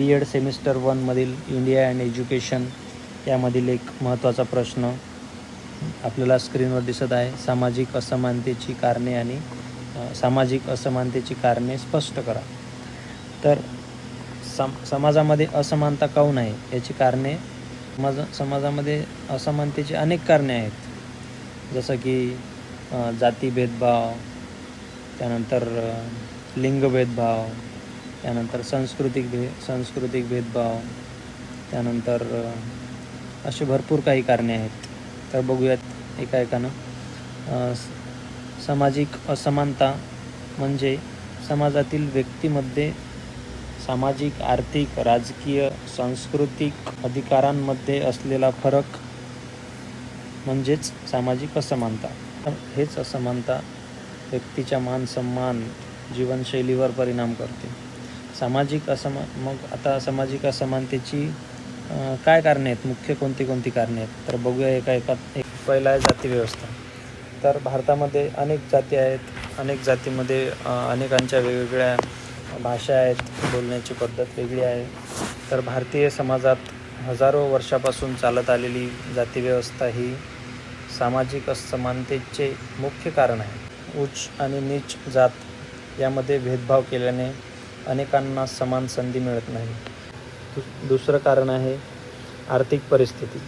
बी Ed semester वनमधील India and education यामधील एक महत्त्वाचा प्रश्न आपल्याला स्क्रीनवर दिसत आहे. सामाजिक असमानतेची कारणे आणि सामाजिक असमानतेची कारणे स्पष्ट करा. तर सम समाजामध्ये असमानता काऊन हो आहे याची कारणे समाज समाजामध्ये असमानतेची अनेक कारणे आहेत. जसं की जाती भेदभाव त्यानंतर लिंग भेदभाव त्यानंतर सांस्कृतिक भे सांस्कृतिक भेदभाव त्यानंतर असे भरपूर काही कारणे आहेत. तर बघूयात एका एकानं सामाजिक असमानता म्हणजे समाजातील व्यक्तीमध्ये सामाजिक आर्थिक राजकीय सांस्कृतिक अधिकारांमध्ये असलेला फरक म्हणजेच सामाजिक असमानता. हेच असमानता व्यक्तीच्या मान सन्मान जीवनशैलीवर परिणाम करते. सामाजिक असमा मग आता सामाजिक असमानतेची काय कारणे आहेत? मुख्य कोणती कोणती कारणे आहेत? तर बघूया एका एका एक पहिला आहे जाती व्यवस्था तर भारतामध्ये अनेक जाती आहेत. अनेक जातीमध्ये अनेकांच्या वेगवेगळ्या भाषा आहेत. बोलण्याची पद्धत वेगळी आहे. तर भारतीय समाजात हजारो वर्षापासून चालत आलेली जातीव्यवस्था ही सामाजिक असमानतेचे मुख्य कारण आहे. उच्च आणि नीच जात यामध्ये भेदभाव केल्याने अनेकांना समान संधी मिळत नाही. दु- दुसरं कारण आहे आर्थिक परिस्थिती.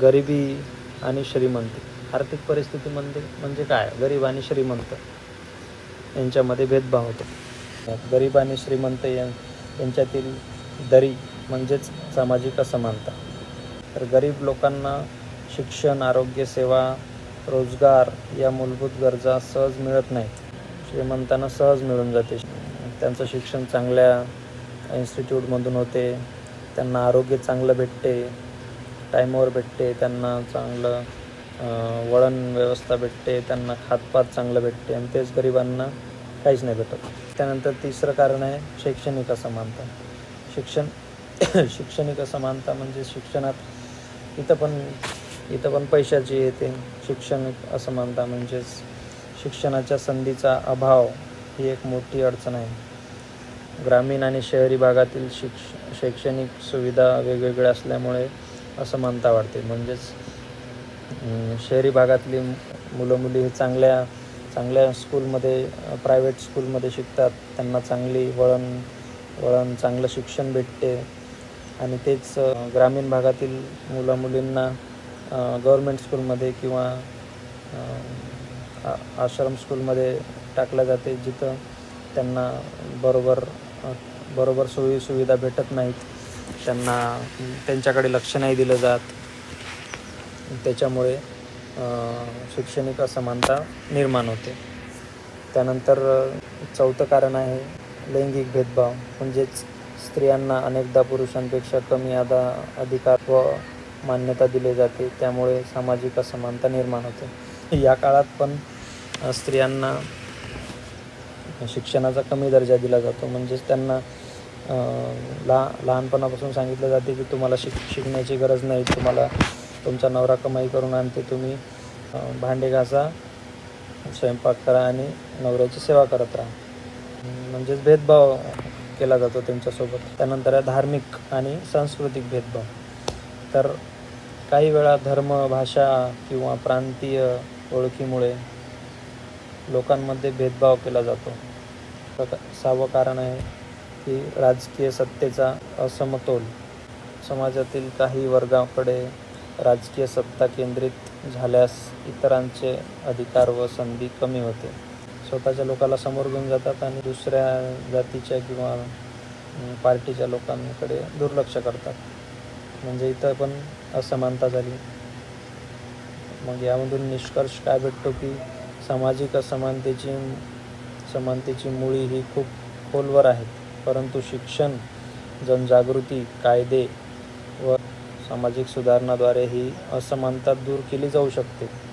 गरिबी आणि श्रीमंती. आर्थिक परिस्थिती म्हणजे म्हणजे काय? गरीब आणि श्रीमंत. यांच्यामध्ये भेदभाव होतो. गरीब आणि श्रीमंत यांच्यातील दरी म्हणजेच सामाजिक असमानता. तर गरीब लोकांना शिक्षण आरोग्य सेवा रोजगार या मूलभूत गरजा सहज मिळत नाहीत. श्रीमंतांना सहज मिळून जाते. त्यांचं शिक्षण चांगल्या इन्स्टिट्यूटमधून होते. त्यांना आरोग्य चांगलं भेटते. टाईमवर भेटते. त्यांना चांगलं वळण व्यवस्था भेटते. त्यांना खातपात चांगलं भेटते. आणि तेच गरिबांना काहीच नाही भेटत. त्यानंतर तिसरं कारण आहे शैक्षणिक असमानता. शिक्षण शैक्षणिक असमानता म्हणजे शिक्षणात इथं पण इथं पण पैशाची येते. शैक्षणिक असमानता म्हणजेच शिक्षणाच्या संधीचा अभाव ही एक मोठी अडचण आहे. ग्रामीण आणि शहरी भागातील शिक्ष शैक्षणिक सुविधा वेगवेगळ्या असल्यामुळे असमानता वाढते म्हणजेच शहरी भागातली मुलं मुली हे चांगल्या चांगल्या स्कूलमध्ये प्रायव्हेट स्कूलमध्ये शिकतात. त्यांना चांगली वळण वळण चांगलं शिक्षण भेटते. आणि तेच ग्रामीण भागातील मुलं मुलींना गव्हर्मेंट स्कूलमध्ये किंवा आश्रम स्कूलमध्ये टाकलं जाते जिथं त्यांना बरोबर बरोबर सोयी सुविधा भेटत नाहीत. त्यांना त्यांच्याकडे लक्ष नाही दिलं जात. त्याच्यामुळे शैक्षणिक असमानता निर्माण होते. त्यानंतर चौथं कारण आहे लैंगिक भेदभाव. म्हणजेच स्त्रियांना अनेकदा पुरुषांपेक्षा कमी आदा अधिकार व मान्यता दिली जाते. त्यामुळे सामाजिक असमानता निर्माण होते. या काळात पण स्त्रियांना शिक्षणाचा कमी दर्जा दिला जातो. म्हणजेच त्यांना ला लहा लहानपणापासून सांगितलं जाते की तुम्हाला शिक शिकण्याची गरज नाही. तुम्हाला तुमचा नवरा कमाई करून आणते. तुम्ही भांडे घासा स्वयंपाक करा आणि नवऱ्याची सेवा करत राहा. म्हणजेच भेदभाव केला जातो त्यांच्यासोबत. त्यानंतर आहे धार्मिक आणि सांस्कृतिक भेदभाव. तर काही वेळा धर्म भाषा किंवा प्रांतीय ओळखीमुळे लोकांमध्ये भेदभाव केला जातो. प्रका- सहावं कारण आहे की राजकीय सत्तेचा असमतोल. समाजातील काही वर्गाकडे राजकीय सत्ता केंद्रित झाल्यास इतरांचे अधिकार व संधी कमी होते. स्वतःच्या लोकाला समोर घेऊन जातात आणि दुसऱ्या जातीच्या किंवा पार्टीच्या लोकांकडे दुर्लक्ष करतात. म्हणजे इथं पण असमानता झाली. मग यामधून निष्कर्ष काय भेटतो की सामाजिक असमानतेची समानतेची मुळी ही खूप खोलवर आहेत. परंतु शिक्षण जनजागृती कायदे व सामाजिक सुधारणाद्वारे ही असमानता दूर केली जाऊ शकते.